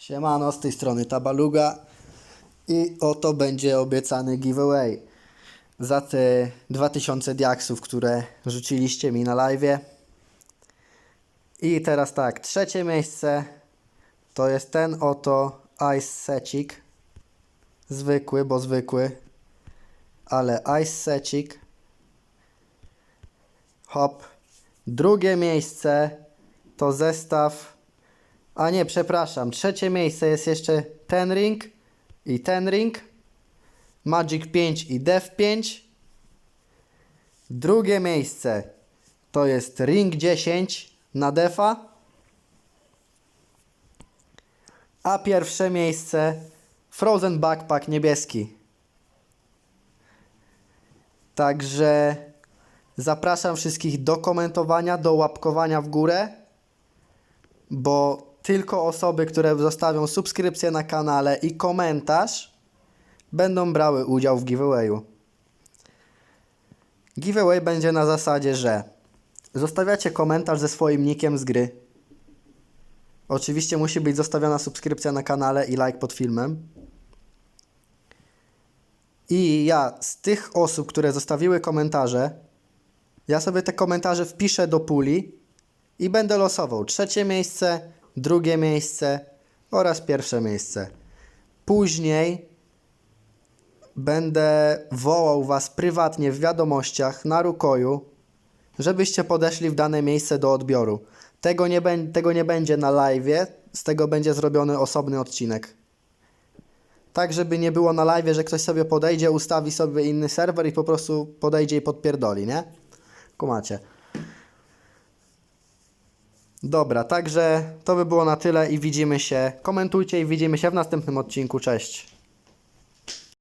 Siemano, z tej strony Tabaluga i oto będzie obiecany giveaway za te 2000 diaksów, które rzuciliście mi na live. I teraz tak, trzecie miejsce to jest ten oto Ice Secik. Zwykły, bo zwykły, ale Ice Secik. Hop. Drugie miejsce to zestaw a nie, przepraszam. Trzecie miejsce jest jeszcze ten ring i ten ring. Magic 5 i Dev 5. Drugie miejsce to jest ring 10 na defa. A pierwsze miejsce Frozen Backpack niebieski. Także zapraszam wszystkich do komentowania, do łapkowania w górę bo tylko osoby, które zostawią subskrypcję na kanale i komentarz, będą brały udział w giveawayu. Giveaway będzie na zasadzie, że zostawiacie komentarz ze swoim nickiem z gry. Oczywiście musi być zostawiona subskrypcja na kanale i like pod filmem. I ja z tych osób, które zostawiły komentarze, ja sobie te komentarze wpiszę do puli i będę losował trzecie miejsce, drugie miejsce oraz pierwsze miejsce. Później będę wołał Was prywatnie w wiadomościach na rukoju, żebyście podeszli w dane miejsce do odbioru. Tego nie, tego nie będzie na live, z tego będzie zrobiony osobny odcinek. Tak, żeby nie było na live, że ktoś sobie podejdzie, ustawi sobie inny serwer i po prostu podejdzie i podpierdoli, nie? Kumacie. Dobra, także to by było na tyle i widzimy się. Komentujcie i widzimy się w następnym odcinku. Cześć.